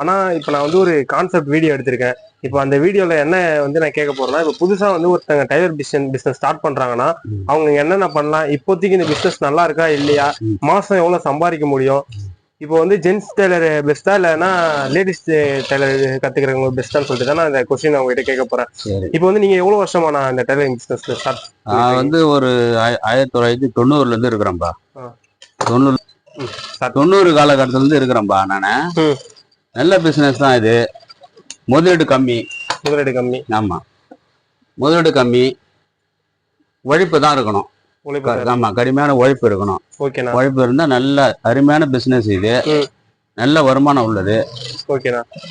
ஆனா இப்ப நான் வந்து ஒரு கான்செப்ட் வீடியோ எடுத்திருக்கேன் இப்போ அந்த வீடியோல என்ன வந்து நான் கேட்க போறேன்னா இப்போ புதுசா வந்து ஒருத்தங்க டைலர் பிசினஸ் பிசினஸ் ஸ்டார்ட் பண்றாங்கன்னா. அவங்க என்னென்ன பண்ணலாம் இப்போதைக்கு இந்த பிசினஸ் நல்லா இருக்கா இல்லையா. மாசம் எவ்வளவு சம்பாதிக்க முடியும் இப்போ வந்து ஜென்ஸ் டெய்லர் பெஸ்டா இல்லைன்னா லேடிஸ் டெய்லர் கத்துக்கிறவங்க பெஸ்ட்டான்னு சொல்லிட்டு தான் இந்த கொஸ்டின் உங்ககிட்ட கேட்க போறேன் இப்போ வந்து நீங்க எவ்வளவு வருஷமா நான் இந்த டெய்லரிங் பிசினஸ்ல ஸ்டார்ட் நான் வந்து ஒரு ஆய- ஆயிரத்தி தொள்ளாயிரத்தி தொண்ணூறுல இருந்து இருக்கிறேன்பா. தொண்ணூறு. தொண்ணூறு காலகட்டத்துல இருந்து இருக்கிறேன்பா நானு. நல்ல பிசினஸ் தான் இது. முதலீடு கம்மி. முதலீடு கம்மி. ஆமா. முதலீடு கம்மி. உழைப்பு தான் இருக்கணும். உழைப்பு க- ஆமா கடுமையான உழைப்பு இருக்கணும். உழைப்பு இருந்தா நல்ல அருமையான பிசினஸ் இது. நல்ல வருமானம் உள்ளது.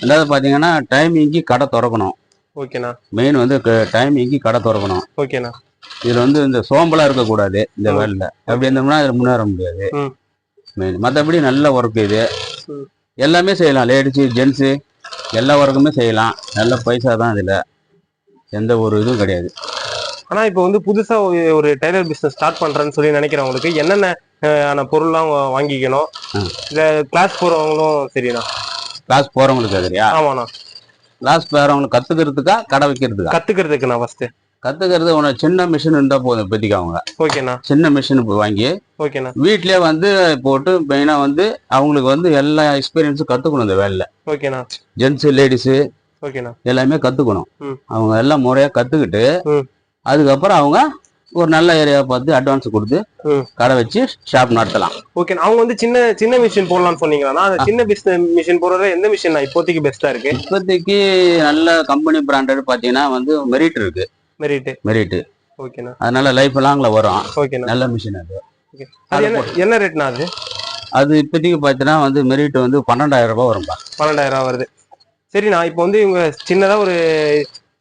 ரெண்டாவது பாத்தீங்கன்னா டைமிங்க்கு கடை திறக்கணும். மெயின் வந்து டைமிங்க்கு கடை திறக்கணும். இதுல வந்து இந்த சோம்பலா இருக்கக்கூடாது இந்த வேலையில. அப்படி இருந்தோம்னா இதுல முன்னேற முடியாது. மெயின் மற்றபடி நல்ல ஒர்க் இது. எல்லாமே செய்யலாம். லேடிஸு ஜென்ஸு எல்லா ஒர்க்குமே செய்யலாம். நல்ல பைசா தான் இதுல. எந்த ஒரு இதுவும் கிடையாது. ஆனா இப்போ வந்து புதுசா ஒரு- டெய்லர் பிசினஸ் ஸ்டார்ட் பண்றேன்னு சொல்லி நினைக்கிறவங்களுக்கு என்னென்ன ஆன பொருள்லாம் வாங்கிக்கணும். இல்ல கிளாஸ் போறவங்களும் சரிண்ணா கிளாஸ் போறவங்களுக்கு சரியா ஆமாண்ணா. கிளாஸ் போறவங்களுக்கு கத்துக்கிறதுக்கா கடை வைக்கிறதுக்கா? கத்துக்கிறதுக்கு நான் ஃபர்ஸ்ட் கத்துக்கிறது உனக்கு சின்ன மிஷின் இருந்தா போதும் இப்போதைக்கு அவங்க ஓகேண்ணா. சின்ன மிஷின் வாங்கி ஓகேண்ணா. வீட்லயே வந்து போட்டு மெயினா வந்து அவங்களுக்கு வந்து எல்லா எக்ஸ்பீரியன்ஸும் கத்துக்கணும் இந்த வேலையில. ஓகேண்ணா. ஜென்ஸு லேடிஸு ஓகேண்ணா. எல்லாமே கத்துக்கணும். அவங்க எல்லாம் முறையா கத்துக்கிட்டு. அதுக்கப்புறம் அவங்க ஒரு நல்ல ஏரியா பார்த்து அட்வான்ஸ் கொடுத்து. கடை வச்சு ஷாப் நடத்தலாம். ஓகே அவங்க வந்து சின்ன சின்ன மிஷின் போடலாம்னு சொன்னீங்களா அந்த சின்ன பிசினஸ் மிஷின் போடுறதுல எந்த மிஷின் இப்போதைக்கு பெஸ்டா இருக்கு? இப்போதைக்கு நல்ல கம்பெனி பிராண்டட் பார்த்தீங்கன்னா வந்து மெரிட் இருக்கு. மெரிட் மெரிட் ஓகேண்ணா அதனால லைஃப் லாங்ல வரும். ஓகேண்ணா நல்ல மிஷின் அது. அது என்ன என்ன ரேட்னா அது? அது இப்போதைக்கு பார்த்தீங்கன்னா வந்து மெரிட் வந்து பன்னெண்டாயிரம் ரூபாய் வரும்பா. பன்னெண்டாயிரம் வருது. சரிண்ணா இப்போ வந்து இவங்க சின்னதா ஒரு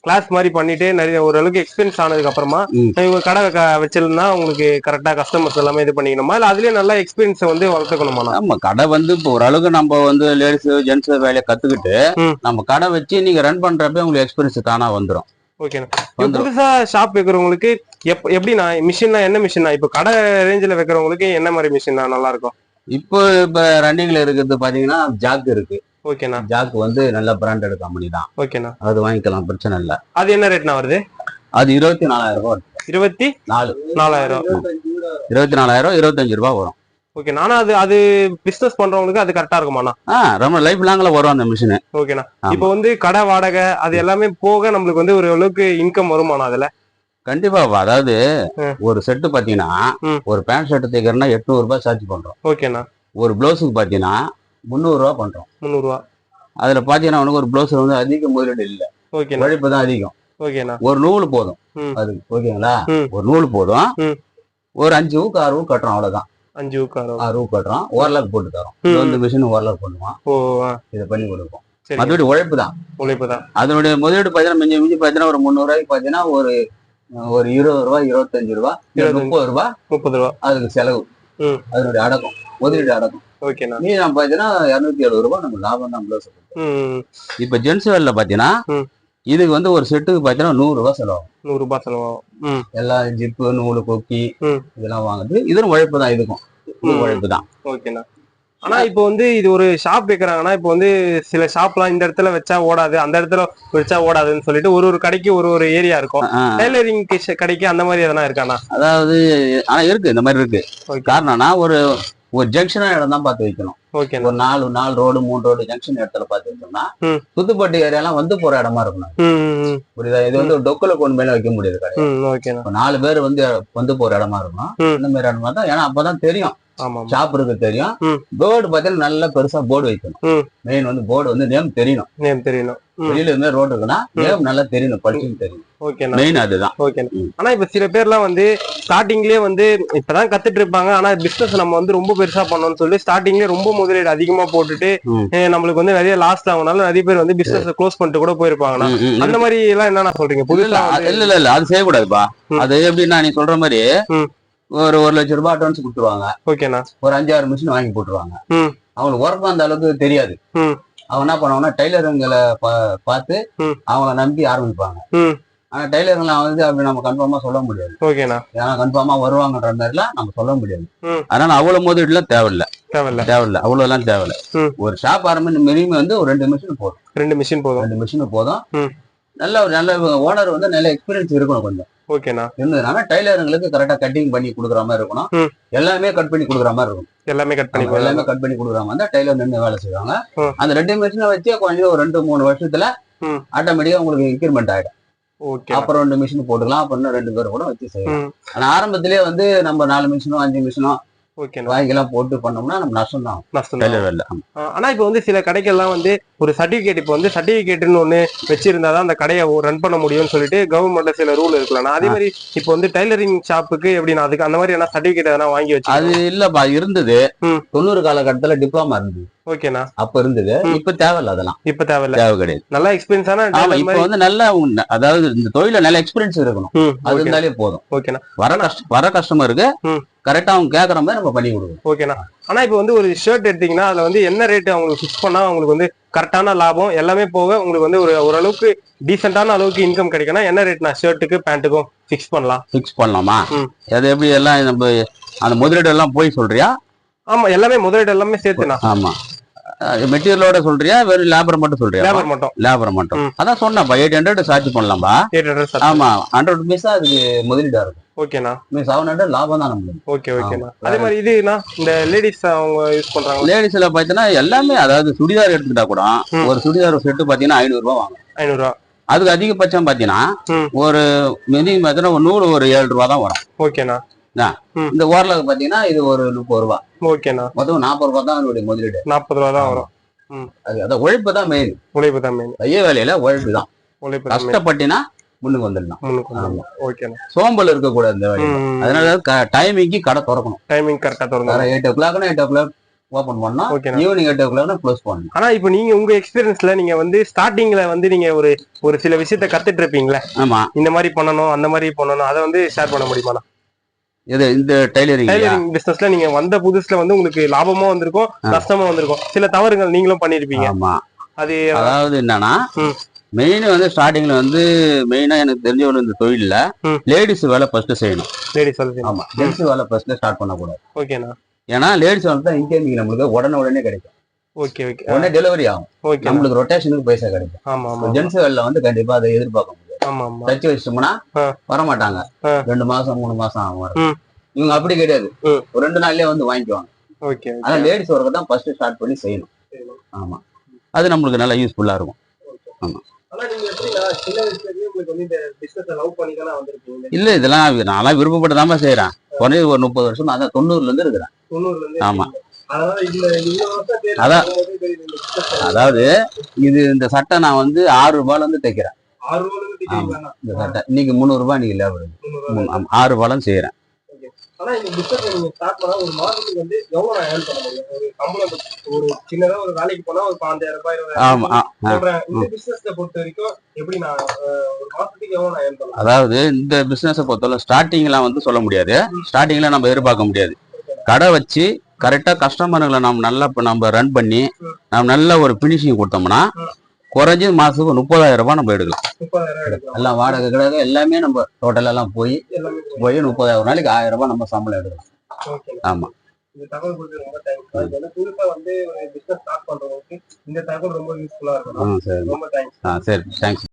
கிளாஸ் மாதிரி பண்ணிட்டு நிறைய ஓரளவுக்கு எக்ஸ்பீரியன்ஸ் ஆனதுக்கு அப்புறமா. இவங்க கடை வச்சிருந்தா உங்களுக்கு கரெக்டா கஸ்டமர்ஸ் எல்லாமே இது பண்ணிக்கணுமா? இல்ல அதுலயே நல்லா எக்ஸ்பீரியன்ஸை வந்து வளர்த்துக்கணுமா ஆமா கடை வந்து இப்போ ஓரளவுக்கு நம்ம வந்து லேடிஸ் ஜென்ஸ் வேலையை கத்துக்கிட்டு ம். நம்ம கடை வச்சு நீங்க ரன் பண்றப்ப உங்களுக்கு எக்ஸ்பீரியன்ஸ் தானா வந்துடும் ஓகேண்ணா. புதுசா ஷாப் வைக்கிறவங்களுக்கு எப் எப்படிண்ணா மிஷின்னா என்ன மிஷினா இப்போ கடை ரேஞ்சில் வைக்கிறவங்களுக்கு என்ன மாதிரி மிஷின் நல்லா இருக்கும் இப்போ இப்ப ரன்னிங்ல இருக்கிறது பாத்தீங்கன்னா ஜாக் இருக்கு. ஓகேண்ணா. ஜாக் வந்து நல்ல பிராண்டட் கம்பெனி தான். ஓகேண்ணா. அது வாங்கிக்கலாம் பிரச்சனை இல்ல. அது என்ன ரேட்னா வருது? அது இருபத்தி நாலாயிரம் ரூபாய். இருபத்தி நாலு. நாலாயிரம். இருபத்தி நாலாயிரம் இருபத்தஞ்சு ரூபாய் வரும். ஓகே நானா அது அது பிசினஸ் பண்றவங்களுக்கு அது கரெக்டா இருக்குமாண்ணா ஆ ரொம்ப லைஃப் லாங்ல வரும் அந்த மிஷின் ஓகேண்ணா ஆமா. இப்போ வந்து கடை வாடகை அது எல்லாமே போக நம்மளுக்கு வந்து ஒரு அளவுக்கு இன்கம் வருமாண்ணா அதுல? கண்டிப்பா அதாவது ம். ஒரு செட்டு பாத்தீங்கன்னா ம். ஒரு பேண்ட் ஷர்ட் தைக்கிறோம்னா எட்நூறு ரூபாய் சார்ஜ் பண்றோம். ஓகேண்ணா ஒரு பிளவுஸுக்கு பாத்தீங்கன்னா முந்நூறு ரூபாய் பண்றோம். முந்நூறுவா அதுல பாத்தீங்கன்னா உனக்கு ஒரு பிளவுஸ் வந்து அதிக முதலீடு இல்ல. ஓகேண்ணா உழைப்பு தான் அதிகம். ஓகேண்ணா ஒரு நூல் போதும். ம். அது ஓகேங்களா ம். ஒரு நூல் போதும். ம். ஒரு அஞ்சு ஊக்கு ஆறு ஊக்கு கட்டுறோம் அவ்வளவுதான். அஞ்சு உட்காரோ ஆறு ஊக்கு கட்டுறோம் ஓரளவுக்கு போட்டு தரோம். இது. வந்து மிஷின் ஓரளவுக்கு பண்ணுவோம் ஓ இதை பண்ணி கொடுப்போம். மற்றபடி உழைப்பு தான். உழைப்பு தான் அதனுடைய முதலீடு பார்த்தீங்கன்னா மிஞ்சி மிஞ்சி பார்த்தீங்கன்னா ஒரு முந்நூறு ரூபாய்க்கு பார்த்தீங்கன்னா ஒரு ஒரு இருபது ரூபாய் இருபத்தஞ்சு இருபத்தஞ்சு. முப்பது ரூபாய் முப்பது ரூபா. அதுக்கு செலவு. அதனுடைய அடக்கம். முதலீடு அடக்கம். ஓகேண்ணா. நீ நம்ம பார்த்தீங்கன்னா இரநூத்தி எழுபது ரூபாய் நம்ம லாபம் தான் ப்ளவுஸ் ம் இப்போ ஜென்ஸ் வேலையில் பார்த்தீங்கன்னா ம். இதுக்கு வந்து ஒரு செட்டுக்கு பார்த்தீங்கன்னா நூறு ரூபாய் செலவாகும். நூறு ரூபாய் செலவாகும் எல்லா ஜிப்பு நூலு கொக்கி. இதெல்லாம் வாங்குறது. இதுவும் உழைப்பு தான் இதுக்கும். உழைப்பு தான். ஓகேண்ணா. ஆனா இப்போ வந்து இது ஒரு ஷாப் வைக்கிறாங்கன்னா இப்போ வந்து சில ஷாப்லாம் இந்த இடத்துல வச்சா ஓடாது அந்த இடத்துல வச்சா ஓடாதுன்னு சொல்லிட்டு ஒரு ஒரு கடைக்கு ஒரு ஒரு ஏரியா இருக்கும். டெய்லரிங் கடைக்கு அந்த மாதிரி எதனா இருக்காண்ணா? அதாவது ஆனா இருக்கு இந்த மாதிரி இருக்கு. காரணம்னா ஒரு ஒரு ஜங்ஷனான இடம் தான் பார்த்து வைக்கணும். ஒரு நாலு நாலு ரோடு மூணு ரோடு ஜங்ஷன் இடத்துல பார்த்து வச்சோம்னா. புதுப்பட்டி ஏரியாலாம் வந்து போற இடமா இருக்கணும். புரியுதா? இது வந்து டொக்குல கொண்டு மேல வைக்க முடியாது கடை ம் ஓகேண்ணா இப்ப நாலு பேர் வந்து வந்து போற இடமா இருக்கணும். இந்த மாதிரி இடமா தான். ஏன்னா அப்பதான் தெரியும். ஷாப் இருக்கு தெரியும். போர்டு பார்த்தீங்கன்னா நல்லா பெருசா போர்டு வைக்கணும். மெயின் வந்து போர்டு வந்து நேம் தெரியணும். நேம் தெரியணும். வெளியில இருந்து ரோடு இருக்குன்னா. நேம் நல்லா தெரியணும் படிச்சுன்னு தெரியும் ஓகேண்ணா மெயின் அதுதான். ம். ஆனா இப்ப சில பேர்லாம் வந்து ஸ்டார்டிங்லயே வந்து இப்பதான் கத்துட்டு இருப்பாங்க. ஆனா பிசினஸ் நம்ம வந்து ரொம்ப பெருசா பண்ணணும்னு சொல்லி ஸ்டார்டிங்லயே ரொம்ப முதலீடு அதிகமா போட்டுட்டு நம்மளுக்கு வந்து நிறைய லாஸ் ஆகுனால நிறைய பேர் வந்து பிசினஸ் க்ளோஸ் பண்ணிட்டு கூட ம், அந்த மாதிரி எல்லாம் என்னண்ணா சொல்றீங்க? புதுசா இல்ல, இல்ல இல்ல அது செய்யக்கூடாதுப்பா. அது எப்படின்னா நீ சொல்ற மாதிரி. ஒரு ஒரு லட்சம் ரூபாய் அட்வான்ஸ் கொடுத்துருவாங்க. ஓகேண்ணா. ஒரு அஞ்சாறு மிஷின் வாங்கி போட்டுருவாங்க. அவங்களுக்கு ஒர்க் அந்த அளவுக்கு தெரியாது. அவன் என்ன பண்ணுவாங்கன்னா டைலருங்களை பா- பார்த்து. அவங்கள நம்பி ஆரம்பிப்பாங்க. ஆனா டெய்லருங்களாம் வந்து அப்படி நம்ம கன்ஃபார்மா சொல்ல முடியாது. ஓகேண்ணா. ஏன்னா கன்ஃபார்மா வருவாங்கன்ற மாதிரிலாம் நம்ம சொல்ல முடியாது. அதனால அவ்வளவு முதலீடுலாம் தேவையில்ல. தேவையில்ல. தேவையில்ல. அவ்வளவு எல்லாம் தேவையில்ல. ஒரு ஷாப் ஆரம்பி மினிமம் வந்து ஒரு ரெண்டு மிஷின் போதும். ரெண்டு மிஷின் போதும். ரெண்டு மிஷின் போதும். நல்ல ஒரு நல்ல ஓனர் வந்து நல்ல எக்ஸ்பீரியன்ஸ் இருக்கணும் கொஞ்சம். ஓகேண்ணா இருந்ததுனால டைலருங்களுக்கு கரெக்டா கட்டிங் பண்ணி கொடுக்குற மாதிரி இருக்கணும். எல்லாமே கட் பண்ணி கொடுக்குற மாதிரி இருக்கும் எல்லாமே கட் பண்ணி எல்லாமே கட் பண்ணி கொடுக்குற மாதிரி தான் டைலர் நின்று வேலை செய்வாங்க. அந்த ரெண்டு மிஷினை வச்சு கொஞ்சம் ஒரு ரெண்டு மூணு வருஷத்துல. ஆட்டோமேட்டிக்கா உங்களுக்கு இன்க்ரிமெண்ட் ஆயிடும் ஓகே அப்புறம் ரெண்டு மிஷின் போட்டுக்கலாம் அப்புறம் ரெண்டு பேர் கூட வச்சு செய்யலாம். ஆனா ஆரம்பத்திலேயே வந்து நம்ம நாலு மிஷினோ அஞ்சு மிஷினோ வாங்கிலாம் போட்டு பண்ணோம்னா நம்ம நஷ்டம் தான் நஷ்டம் ஆமா. ஆனா இப்போ வந்து சில கடைகள்லாம் வந்து ஒரு சர்டிபிகேட் இப்போ வந்து சர்டிபிகேட்னு ஒண்ணு வச்சிருந்தா தான் அந்த கடையை ரன் பண்ண முடியும்னு சொல்லிட்டு கவர்மெண்ட்ல சில ரூல் இருக்கலாம் அதே மாதிரி இப்போ வந்து டைலரிங் ஷாப்புக்கு எப்படின்னா அதுக்கு அந்த மாதிரி என்ன சர்டிபிகேட் எதனா வாங்கி வச்சு அது இல்லப்பா இருந்தது. தொண்ணூறு காலகட்டத்துல டிப்ளமா இருந்தது. ஓகேண்ணா அப்ப இருந்தது. இப்ப தேவையில்ல அதெல்லாம். இப்ப தேவையில்ல. தேவை கிடையாது. நல்லா எக்ஸ்பீரியன்ஸான ஆமா டெய்லர் இப்ப வந்து நல்ல அதாவது இந்த தொழில நல்ல எக்ஸ்பீரியன்ஸ் இருக்கணும். அது இருந்தாலே போதும். ஓகேண்ணா வர கஷ்ட வர கஸ்டமருக்கு ம். கரெக்டா அவங்க கேக்குற மாதிரி நம்ம பண்ணி கொடுக்கணும். ஓகேண்ணா ஆனா இப்போ வந்து ஒரு ஷர்ட் எடுத்தீங்கன்னா அதுல வந்து என்ன ரேட் அவங்களுக்கு ஃபிக்ஸ் பண்ணா உங்களுக்கு வந்து கரெக்டான லாபம் எல்லாமே போக உங்களுக்கு வந்து ஒரு ஓரளவுக்கு டீசென்டான அளவுக்கு இன்கம் கிடைக்கும்னா என்ன ரேட்னா ஷர்ட்டுக்கு பேண்ட்டுக்கும் ஃபிக்ஸ் பண்ணலாம். ஃபிக்ஸ் பண்ணலாமா. அது எப்படி எல்லாம் நம்ம அந்த முதலீடு எல்லாம் போய் சொல்றியா? ஆமா எல்லாமே முதலீடு எல்லாமே சேர்த்துண்ணா ஆமா. மெட்டீரியலோட சொல்றியா? வெறும் லேபர் மட்டும் சொல்றியா? லேபர் மட்டும். லேபர் மட்டும். அதான் சொன்னப்பா எயிட் ஹண்ட்ரட் சார்ஜ் பண்ணலாம்பா எயிட் ஹண்ட்ரட் ஆமா ஹண்ட்ரட் ருபீஸ் அதுக்கு முதலீடா இருக்கும். ஓகேண்ணா. செவன் ஹண்ட்ரட் லாபம் தான் நம்மளுக்கு. ஓகே ஓகேண்ணா. அதே மாதிரி இந்த லேடிஸ் அவங்க யூஸ் பண்றாங்க லேடிஸ்ல பாத்தீங்கன்னா எல்லாமே அதாவது சுடிதார் எடுத்துக்கிட்டா கூட. ஒரு சுடிதார் செட்டு பாத்தீங்கன்னா ஐநூறு ரூபாய் வாங்கும். ஐநூறுரூவா அதுக்கு அதிகபட்சம் பாத்தீங்கன்னா. ஒரு மினிமம் பாத்தீங்கன்னா ஒரு நூறு ஒரு ஏழு ரூபா தான் வரும். ஓகேண்ணா. இந்த ஓரளவுக்கு பாத்தீங்கன்னா இது ஒரு முப்பது ரூபா. ஓகேண்ணா. மொத்தம் நாற்பது ரூபா தான் அதனுடைய முதலீடு. நாற்பது ரூபா தான் வரும். அது அதான் உழைப்பு தான் மெயின் உழைப்பு தான் மெயின் கைய வேலையில உழைப்பு தான். உழைப்பு கஷ்டப்பட்டினா முன்னுக்கு வந்துடலாம். முன்னுக்கு. ஓகேண்ணா. சோம்பல் இருக்கக்கூடாது இந்த ம் அதனால டைமிங்க்கு கடை திறக்கணும். டைமிங் கரெக்டா திறந்து எயிட் ஓ கிளாக்னா எயிட் ஓ கிளாக் ஓப்பன் பண்ணா ஈவினிங் எயிட் ஓ க்ளோஸ் பண்ணணும் ஆனா இப்போ நீங்க உங்க எக்ஸ்பீரியன்ஸ்ல நீங்க வந்து ஸ்டார்டிங்ல வந்து நீங்க ஒரு ஒரு சில விஷயத்த கத்துட்டு இருப்பீங்களே? ஆமா. இந்த மாதிரி பண்ணணும் அந்த மாதிரி பண்ணணும் அதை வந்து ஷேர் பண்ண முடியுமா இது இந்த டைலரிங் டைலரிங் பிசினஸ்ல நீங்க வந்த புதுசுல வந்து உங்களுக்கு லாபமும் வந்திருக்கும் ஆ. நஷ்டமும் வந்திருக்கும். சில தவறுகள் நீங்களும் பண்ணிருப்பீங்க. ஆமா. அது அதாவது என்னன்னா. மெயின் வந்து ஸ்டார்டிங்ல வந்து மெயினா எனக்கு தெரிஞ்ச ஒரு இந்த தொழில்ல. லேடிஸ் வேலை ஃபர்ஸ்ட் செய்யணும். லேடி சொல்லுங்க ஆமா ஜென்ஸ் வேலை ஃபர்ஸ்ட் ஸ்டார்ட் பண்ணக்கூடாது. ஓகேண்ணா ஏன்னா லேடிஸ் வேலை தான் இன்கேமிங் நம்மளுக்கு உடனே உடனே கிடைக்கும். ஓகே ஓகே உடனே டெலிவரி ஆகும். ஓகே நம்மளுக்கு ரொட்டேஷனுக்கு பைசா கிடைக்கும். ஆமா ஆமா ஜென்ஸ் வேலை வந்து கண்டிப்பா அதை எதிர்பார்க்க முடியாது. ஆமா ஆமா. தச்சு வச்சிட்டோம்னா. வர மாட்டாங்க. ரெண்டு மாசம் மூணு மாசம் ஆகும். இவங்க அப்படி கிடையாது. ஒரு ரெண்டு நாள்லயே வந்து வாங்கிக்குவாங்க. ஓகே ஆனா லேடிஸ் ஒர்க்கை தான் ஃபர்ஸ்ட் ஸ்டார்ட் பண்ணி செய்யணும். ஆமா. அது நம்மளுக்கு நல்லா யூஸ்ஃபுல்லா இருக்கும். ஆனா தானே இல்ல இதெல்லாம் நான்லாம் விருப்பப்பட்டு செய்யறேன் குறைஞ்சது ஒரு முப்பது வருஷம் அதான் தொண்ணூறுல இருந்து இருக்கிறேன். ஆமா. அதான். அதாவது இது இந்த சட்டை நான் வந்து ஆறு ரூபாயில இருந்து தைக்கிறேன். இந்த சட்டை. இன்னைக்கு முந்நூறு ரூபாய் இன்னைக்கு லேபர். ஆறு ரூபாயிலும் செய்யறேன் ஆனா இந்த பிசினஸ் நீங்க ஸ்டார்ட் பண்ணா ஒரு மாதத்துக்கு வந்து எவ்வளவு நான் ஏர்ன் பண்ண முடியும்? ஒரு சம்பளம் ஒரு சின்னதா ஒரு வேலைக்கு போனா ஒரு பாஞ்சாயிரம் ரூபாய் இருபதாயிரம் இந்த பிசினஸ்ல பொறுத்த வரைக்கும் எப்படி நான் ஒரு மாசத்துக்கு எவ்வளவு நான் ஏர்ன் பண்ணலாம் அதாவது இந்த பிசினஸை பொறுத்தவரை ஸ்டார்டிங்லாம் வந்து சொல்ல முடியாது. ஸ்டார்டிங்ல நம்ம எதிர்பார்க்க முடியாது. கடை வச்சு கரெக்டா கஸ்டமர்களை நம்ம நல்லா இப்ப நம்ம ரன் பண்ணி நம்ம நல்ல ஒரு பினிஷிங் கொடுத்தோம்னா குறைஞ்சது மாசத்துக்கு முப்பதாயிரம் ரூபாய் நம்ம எடுக்கலாம். எல்லாம் வாடகை கிடக்கு எல்லாமே நம்ம டோட்டல் எல்லாம் போய் போய். முப்பதாயிரம் நாளைக்கு ஆயிரம் ரூபாய் நம்ம சம்பளம் எடுக்கலாம். ஆமா. இந்த தகவல் கொடுத்து ரொம்ப தேங்க்ஸ் இது வந்து புதுசா வந்து ஒரு பிசினஸ் ஸ்டார்ட் பண்றவங்களுக்கு இந்த தகவல் ரொம்ப யூஸ்ஃபுல்லா இருக்கும் ஆ சரி. ரொம்ப தேங்க்ஸ் ஆ சரி. தேங்க்ஸ்